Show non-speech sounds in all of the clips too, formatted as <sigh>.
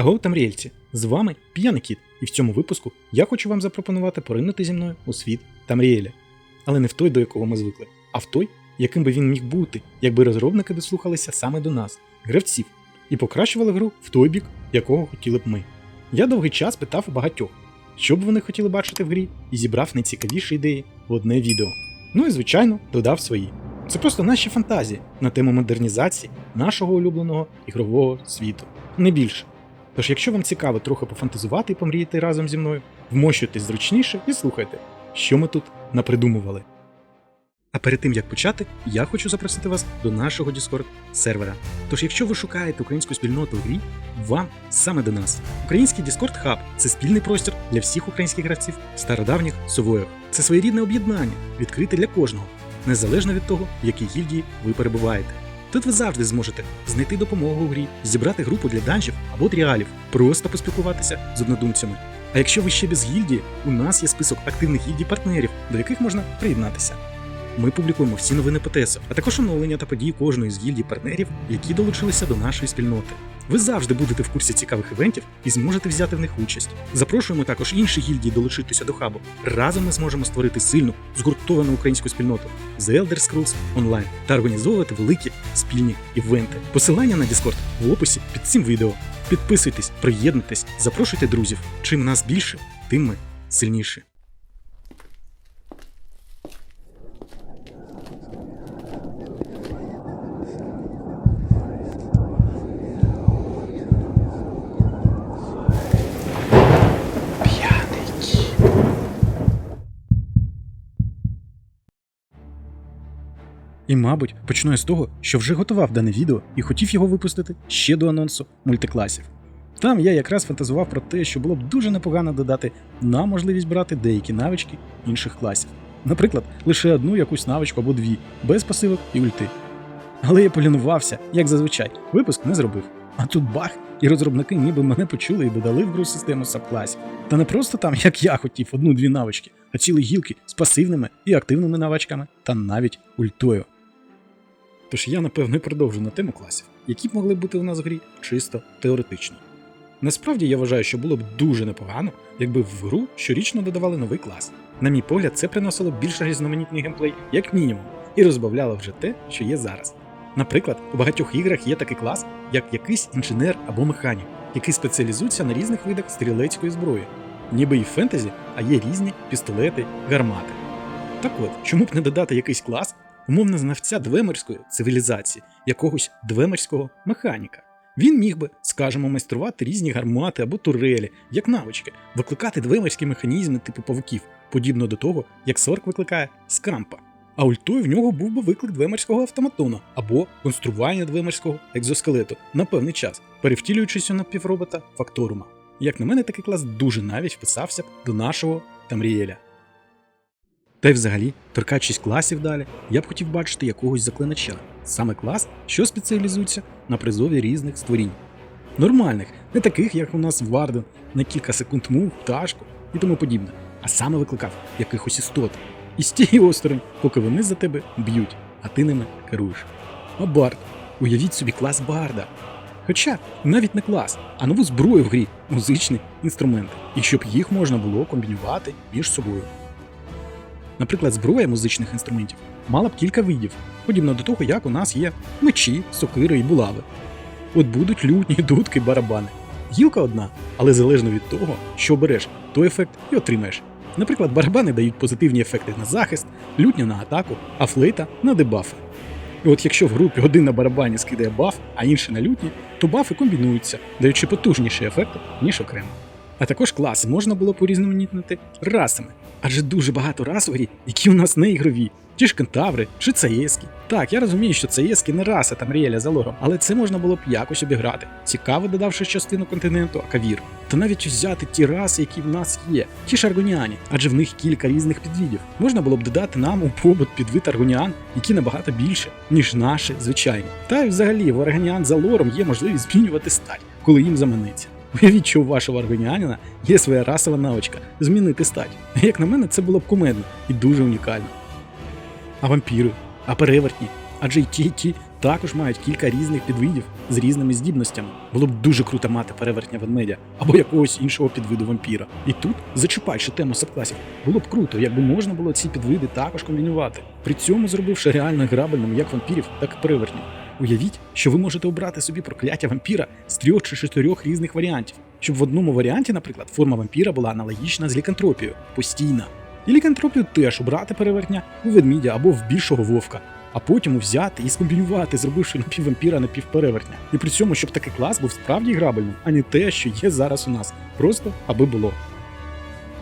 Аго, тамріельці! З вами П'яний Кіт, і в цьому випуску я хочу вам запропонувати поринути зі мною у світ Тамріеля. Але не в той, до якого ми звикли, а в той, яким би він міг бути, якби розробники дослухалися саме до нас, гравців, і покращували гру в той бік, якого хотіли б ми. Я довгий час питав у багатьох, що б вони хотіли бачити в грі, і зібрав найцікавіші ідеї в одне відео. Ну і звичайно, додав свої. Це просто наші фантазії на тему модернізації нашого улюбленого ігрового світу. Не більше. Тож, якщо вам цікаво трохи пофантазувати і помріяти разом зі мною, вмощуйтесь зручніше і слухайте, що ми тут напридумували. А перед тим як почати, я хочу запросити вас до нашого Discord сервера. Тож, якщо ви шукаєте українську спільноту в грі, вам саме до нас. Український Discord Hub – це спільний простір для всіх українських гравців стародавніх сувоїв. Це своєрідне об'єднання, відкрите для кожного, незалежно від того, в якій гільдії ви перебуваєте. Тут ви завжди зможете знайти допомогу у грі, зібрати групу для данжів або тріалів, просто поспілкуватися з однодумцями. А якщо ви ще без гільдії, у нас є список активних гільдій партнерів, до яких можна приєднатися. Ми публікуємо всі новини по ТЕСу, а також оновлення та події кожної з гільдій партнерів, які долучилися до нашої спільноти. Ви завжди будете в курсі цікавих івентів і зможете взяти в них участь. Запрошуємо також інші гільдії долучитися до хабу. Разом ми зможемо створити сильну, згуртовану українську спільноту The Elder Scrolls Online та організовувати великі спільні івенти. Посилання на Discord в описі під цим відео. Підписуйтесь, приєднуйтесь, запрошуйте друзів. Чим нас більше, тим ми сильніші. І, мабуть, почну я з того, що вже готував дане відео і хотів його випустити ще до анонсу мультикласів. Там я якраз фантазував про те, що було б дуже непогано додати нам можливість брати деякі навички інших класів. Наприклад, лише одну якусь навичку або дві, без пасивок і ульти. Але я полінувався, як зазвичай, випуск не зробив. А тут бах, і розробники ніби мене почули і додали в гру систему сабкласів. Та не просто там, як я хотів, одну-дві навички, а цілі гілки з пасивними і активними навичками, та навіть ультою. Тож я, напевно, і продовжу на тему класів, які б могли бути у нас в грі чисто теоретично. Насправді я вважаю, що було б дуже непогано, якби в гру щорічно додавали новий клас. На мій погляд, це приносило б більш різноманітний геймплей, як мінімум, і розбавляло вже те, що є зараз. Наприклад, у багатьох іграх є такий клас, як якийсь інженер або механік, який спеціалізується на різних видах стрілецької зброї, ніби і фентезі, а є різні пістолети, гармати. Так от, чому б не додати якийсь клас, умовно знавця двемерської цивілізації, якогось двемерського механіка? Він міг би, скажімо, майструвати різні гармати або турелі, як навички, викликати двемерські механізми типу павуків, подібно до того, як Сорк викликає скампа. А ультою в нього був би виклик двемерського автоматона або констрування двемерського екзоскелету на певний час, перевтілюючись у напівробота Факторума. Як на мене, такий клас дуже навіть вписався б до нашого Тамрієля. Та й взагалі, торкаючись класів далі, я б хотів бачити якогось заклинача, саме клас, що спеціалізується на призові різних створінь. Нормальних, не таких, як у нас Варден, на кілька секунд мув, пташку і тому подібне, а саме викликав якихось істот. І стій осторонь, поки вони за тебе б'ють, а ти ними керуєш. А Бард, уявіть собі клас Барда. Хоча навіть не клас, а нову зброю в грі, музичні інструменти, і щоб їх можна було комбінювати між собою. Наприклад, зброя музичних інструментів мала б кілька видів, подібно до того, як у нас є мечі, сокири і булави. От будуть лютні, дудки, барабани. Гілка одна, але залежно від того, що береш, той ефект і отримаєш. Наприклад, барабани дають позитивні ефекти на захист, лютня на атаку, а флейта на дебафи. І от якщо в групі один на барабані скидає баф, а інший на лютні, то бафи комбінуються, даючи потужніші ефекти, ніж окремо. А також класи можна було порізноманітнити расами, адже дуже багато рас у грі, які у нас не ігрові. Ті ж кентаври чи цаєски. Так, я розумію, що цаєски не раса Тамріеля за лором, але це можна було б якось обіграти, цікаво додавши частину континенту Акавір. Та навіть взяти ті раси, які в нас є, ті ж аргоніані, адже в них кілька різних підвідів. Можна було б додати нам у побут підвид аргоніан, які набагато більше, ніж наші звичайні. Та й взагалі в аргоніан за лором є можливість змінювати стать, коли їм заманеться. Уявіть, що у вашого аргоніанина є своя расова навичка змінити стать. Як на мене, це було б кумедно і дуже унікально. А вампіри, а перевертні, адже й ті, і ті також мають кілька різних підвидів з різними здібностями. Було б дуже круто мати перевертня ведмедя або якогось іншого підвиду вампіра. І тут, зачіпаючи тему сабкласів, було б круто, якби можна було ці підвиди також комбінувати, при цьому зробивши реально грабельним як вампірів, так і перевертнів. Уявіть, що ви можете обрати собі прокляття вампіра з трьох чи чотирьох різних варіантів, щоб в одному варіанті, наприклад, форма вампіра була аналогічна з лікантропією, постійна. І лікантропію теж обрати перевертня у ведмідя або в більшого вовка, а потім взяти і скомбінювати, зробивши напіввампіра напівперевертня. І при цььому, щоб такий клас був справді грабельним, а не те, що є зараз у нас, просто аби було.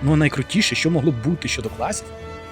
Ну а найкрутіше, що могло б бути щодо класів,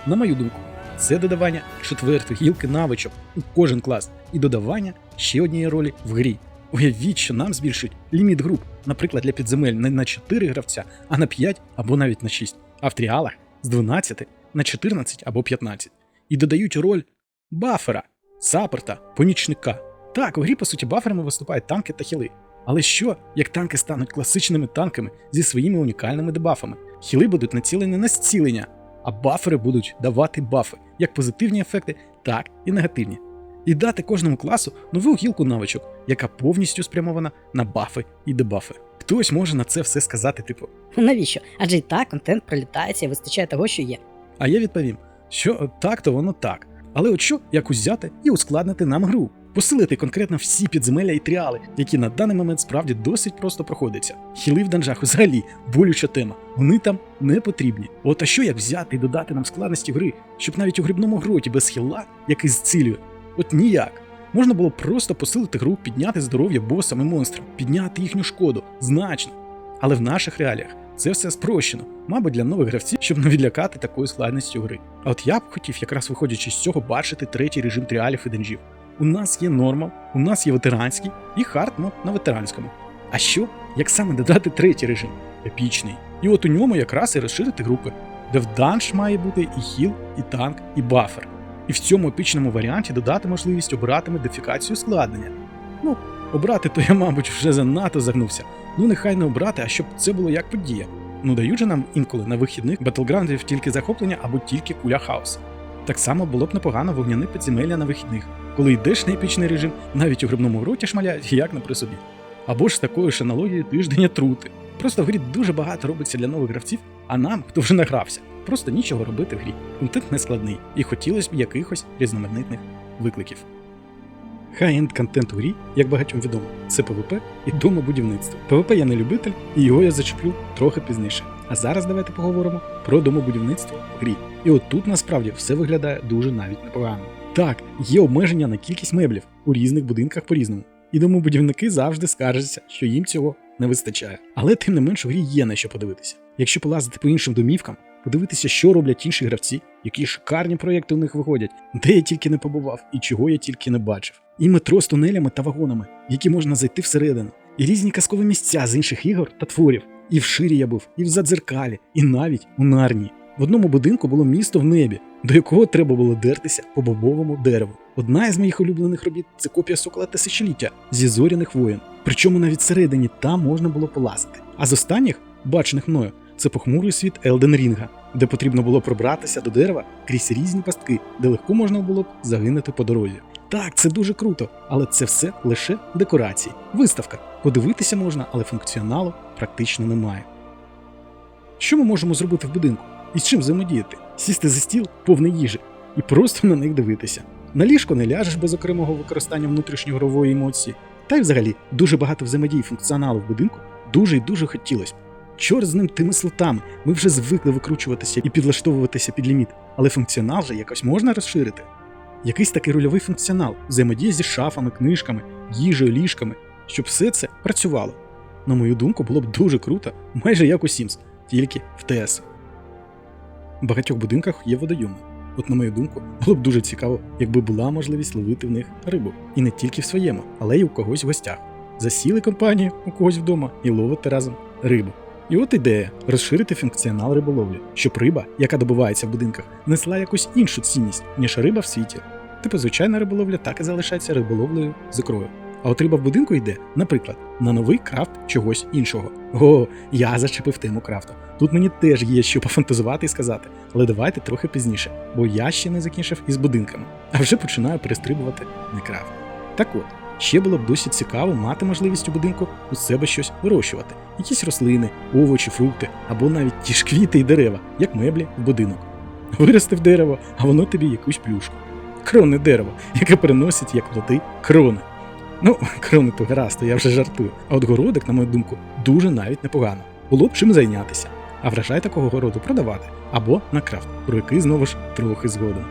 на мою думку, це додавання четвертої гілки навичок у кожен клас і додавання ще однієї ролі в грі. Уявіть, що нам збільшить ліміт груп, наприклад, для підземель не на 4 гравця, а на 5 або навіть на 6, а в тріалах з 12 на 14 або 15. І додають роль бафера, саперта, помічника. Так, у грі, по суті, баферами виступають танки та хіли. Але що, як танки стануть класичними танками зі своїми унікальними дебафами? Хіли будуть націлені на зцілення, а бафери будуть давати бафи, як позитивні ефекти, так і негативні. І дати кожному класу нову гілку навичок, яка повністю спрямована на бафи і дебафи. Хтось може на це все сказати, типу, Навіщо? Адже і так контент пролітається і вистачає того, що є. а я відповім, що так, то воно так. Але от що якось взяти і ускладнити нам гру, посилити конкретно всі підземелля і тріали, які на даний момент справді досить просто проходяться. Хіли в данжах взагалі болюча тема. Вони там не потрібні. От а що як взяти і додати нам складності гри, щоб навіть у грибному гроті без хіла, який зцілює? От ніяк. Можна було просто посилити гру, підняти здоров'я босам і монстрам, підняти їхню шкоду значно. Але в наших реаліях це все спрощено, мабуть, для нових гравців, щоб не відлякати такою складністю гри. А от я б хотів, якраз виходячи з цього, бачити третій режим тріалів і денжів. У нас є нормал, у нас є ветеранський і хард мод на ветеранському. А що, як саме додати третій режим епічний? І от у ньому якраз і розширити групи, де в данж має бути і хіл, і танк, і бафер. І в цьому епічному варіанті додати можливість обирати модифікацію ускладнення. Ну, обрати то я, мабуть, вже занадто загнувся. Ну нехай не обрати, а щоб це було як подія. Ну дають же нам інколи на вихідних батлграундів тільки захоплення або тільки куля хаос. Так само було б непогано вогняне підземелля на вихідних, коли йдеш на епічний режим, навіть у грибному роті шмаляють, як не при собі. Або ж з такою ж аналогією тиждення трути. Просто в грі дуже багато робиться для нових гравців, а нам, хто вже награвся, просто нічого робити в грі. Контент не складний, і хотілося б якихось різноманітних викликів. Хай-енд контент у грі, як багатьом відомо, це ПВП і домобудівництво. ПВП я не любитель, і його я зачеплю трохи пізніше. А зараз давайте поговоримо про домобудівництво в грі. І от тут насправді все виглядає дуже навіть непогано. Так, є обмеження на кількість меблів у різних будинках по-різному. І домобудівники завжди скаржаться, що їм цього не вистачає. Але тим не менш у грі є на що подивитися. Якщо полазити по іншим домівкам, подивитися, що роблять інші гравці, які шикарні проєкти у них виходять, де я тільки не побував і чого я тільки не бачив. І метро з тунелями та вагонами, в які можна зайти всередину, і різні казкові місця з інших ігор та творів. І в ширі я був, і в Задзеркалі, і навіть у Нарнії. В одному будинку було місто в небі, до якого треба було дертися по бобовому дереву. Одна із моїх улюблених робіт це копія сокола тисячоліття зі зоряних воїн. Причому навіть всередині там можна було полазити. А з останніх, бачених мною, це похмурий світ Елден Рінга, де потрібно було пробратися до дерева крізь різні пастки, де легко можна було б загинути по дорозі. Так, це дуже круто, але це все лише декорації, виставка. Подивитися можна, але функціоналу практично немає. Що ми можемо зробити в будинку? І з чим взаємодіяти? Сісти за стіл повний їжі і просто на них дивитися. На ліжко не ляжеш без окремого використання внутрішньогрової емоції. Та й взагалі дуже багато взаємодії функціоналу в будинку дуже і дуже хотілося б. Чорт з ним тими слотами. Ми вже звикли викручуватися і підлаштовуватися під ліміт, але функціонал же якось можна розширити. Якийсь такий рольовий функціонал, взаємодія зі шафами, книжками, їжею, ліжками, щоб все це працювало. На мою думку, було б дуже круто, майже як у Sims, тільки в ТС. В багатьох будинках є водойоми. От, на мою думку, було б дуже цікаво, якби була можливість ловити в них рибу. І не тільки в своєму, але й у когось в гостях. Засіли компанію у когось вдома і ловити разом рибу. І от ідея розширити функціонал риболовлі, щоб риба, яка добувається в будинках, несла якусь іншу цінність, ніж риба в світі. Типу, звичайна риболовля так і залишається риболовлею з ікрою. А от риба в будинку йде, наприклад, на новий крафт чогось іншого. О, я зачепив тему крафту. Тут мені теж є що пофантазувати і сказати, але давайте трохи пізніше, бо я ще не закінчив із будинками, а вже починаю перестрибувати на крафт. Так от, ще було б досить цікаво мати можливість у будинку у себе щось вирощувати, якісь рослини, овочі, фрукти або навіть ті ж квіти і дерева, як меблі в будинок. Виростив дерево, а воно тобі якусь плюшку. Кронне дерево, яке приносить як плоди крони. Ну, <laughs> крони то гаразд, я вже жартую. А от городик, на мою думку, дуже навіть непогано. Було б чим зайнятися, а врожай такого городу продавати або на крафт, про який знову ж трохи згодом.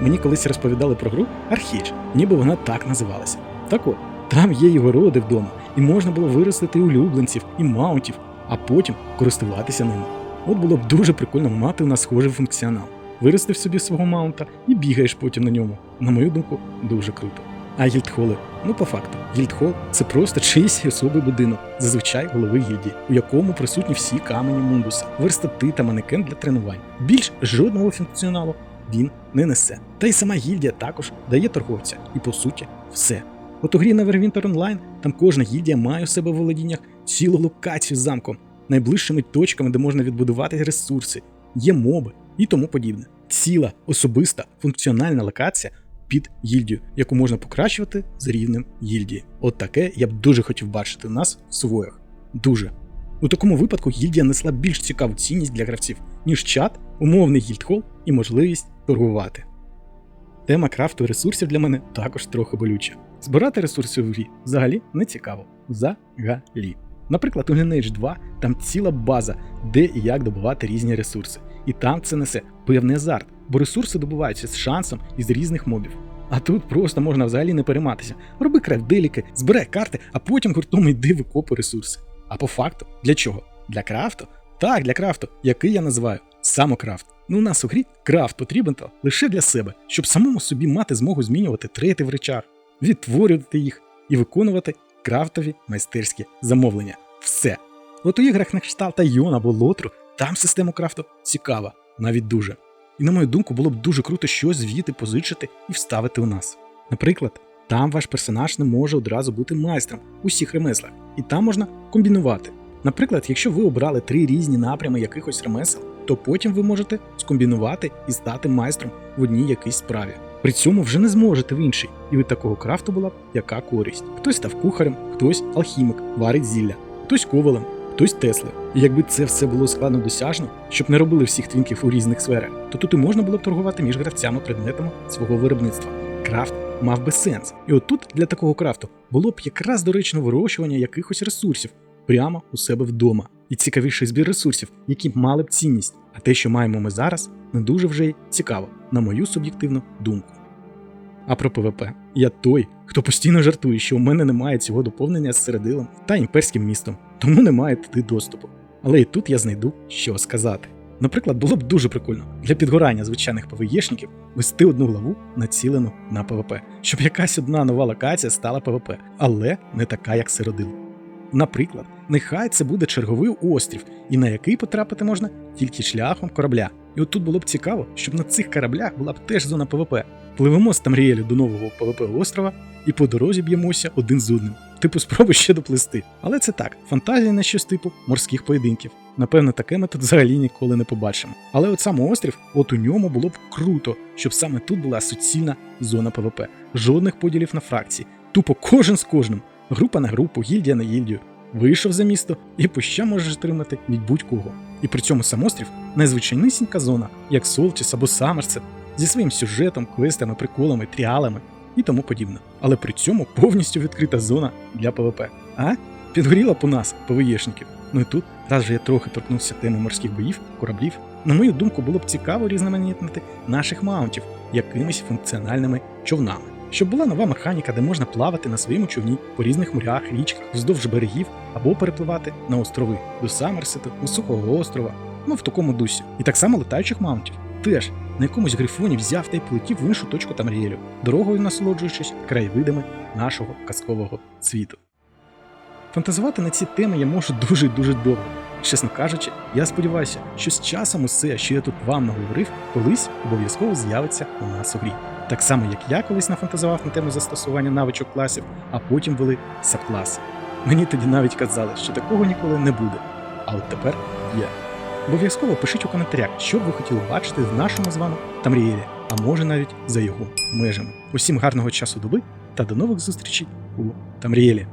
Мені колись розповідали про гру Архіч, ніби вона так називалася. Так от, там є і городи вдома, і можна було виростити улюбленців, і маунтів, а потім користуватися ними. От було б дуже прикольно мати у нас схожий функціонал. Виростив собі свого маунта і бігаєш потім на ньому. На мою думку, дуже круто. А гільдхоли? Ну по факту, гільдхол це просто чийсь особий будинок, зазвичай голови гільдії, у якому присутні всі камені мундуса, верстати та манекен для тренувань. Більш жодного функціоналу він не несе. Та й сама гільдія також дає торговця, і по суті, все. От у грі Neverwinter Online там кожна гільдія має у себе в володіннях цілу локацію з замком, найближчими точками, де можна відбудувати ресурси, є моби і тому подібне. Ціла особиста функціональна локація під гільдію, яку можна покращувати з рівнем гільдії. От таке я б дуже хотів бачити нас в своях. Дуже. У такому випадку гільдія несла більш цікаву цінність для гравців, ніж чат, умовний гільдхол і можливість торгувати. Тема крафту ресурсів для мене також трохи болюча. Збирати ресурси в грі взагалі не цікаво. Взагалі. Наприклад, у Lineage 2 там ціла база, де і як добувати різні ресурси. І там це несе певний азарт, бо ресурси добуваються з шансом із різних мобів. А тут просто можна взагалі не перейматися. Роби крафт-деліки, збирай карти, а потім гуртом йди викопуй ресурси. А по факту, для чого? Для крафту? Так, для крафту, який я називаю самокрафт. Ну, у нас у грі крафт потрібен то лише для себе, щоб самому собі мати змогу змінювати трети в речар, відтворювати їх і виконувати крафтові майстерські замовлення. Все. От у іграх на кшталт Айон або Лотру там система крафту цікава, навіть дуже. І на мою думку, було б дуже круто щось звідти позичити і вставити у нас. Наприклад, там ваш персонаж не може одразу бути майстром у всіх ремеслах, і там можна комбінувати. Наприклад, якщо ви обрали три різні напрями якихось ремесел, то потім ви можете скомбінувати і стати майстром в одній якійсь справі. При цьому вже не зможете в іншій, і від такого крафту була б яка користь. Хтось став кухарем, хтось алхімик, варить зілля, хтось ковалем, хтось Тесли. І якби це все було складно досяжно, щоб не робили всіх твінків у різних сферах, то тут і можна було б торгувати між гравцями предметами свого виробництва. Крафт мав би сенс. І отут для такого крафту було б якраз доречно вирощування якихось ресурсів прямо у себе вдома. І цікавіший збір ресурсів, які б мали б цінність. А те, що маємо ми зараз, не дуже вже й цікаво, на мою суб'єктивну думку. А про ПВП. Я той, хто постійно жартує, що у мене немає цього доповнення з середилом та імперським містом, тому немає туди доступу. Але і тут я знайду, що сказати. Наприклад, було б дуже прикольно для підгорання звичайних ПВЄшників вести одну главу націлену на ПВП, щоб якась одна нова локація стала ПВП, але не така, як середило. Наприклад, нехай це буде черговий острів, і на який потрапити можна тільки шляхом корабля. І от тут було б цікаво, щоб на цих кораблях була б теж зона ПВП. Пливемо з Тамріелю до нового ПВП острова і по дорозі б'ємося один з одним. Типу спроби ще доплисти. Але це так, фантазія на щось типу морських поєдинків. Напевно, таке ми тут взагалі ніколи не побачимо. Але от сам острів, от у ньому було б круто, щоб саме тут була суцільна зона ПВП. Жодних поділів на фракції. Тупо кожен з кожним. Група на групу, гільдія на гільдію. Вийшов за місто і пуща можеш отримати від будь-кого. І при цьому сам острів найзвичайнісінька зона, як Солчіс або Саммерсет, зі своїм сюжетом, квестами, приколами, тріалами і тому подібне. Але при цьому повністю відкрита зона для ПВП. А? Підгоріла у нас ПВЄшників. Ну і тут, раз же я трохи торкнувся теми морських боїв, кораблів, на мою думку, було б цікаво різноманітнити наших маунтів якимись функціональними човнами. Щоб була нова механіка, де можна плавати на своєму човні по різних морях, річках, вздовж берегів або перепливати на острови до Саммерсету, Сухого острова, ну в такому дусі. І так само летаючих маунтів. Теж на якомусь грифоні взяв та й полетів в іншу точку Тамріелю, дорогою насолоджуючись краєвидами нашого казкового світу. Фантазувати на ці теми я можу дуже дуже довго. Чесно кажучи, я сподіваюся, що з часом усе, що я тут вам наговорив, колись обов'язково з'явиться у нас у грі. Так само, як я колись нафантазував на тему застосування навичок класів, а потім вели сабкласи. Мені тоді навіть казали, що такого ніколи не буде. А от тепер є. Обов'язково пишіть у коментарях, що б ви хотіли бачити в нашому з вами Тамрієлі, а може навіть за його межами. Усім гарного часу доби та до нових зустрічей у Тамрієлі.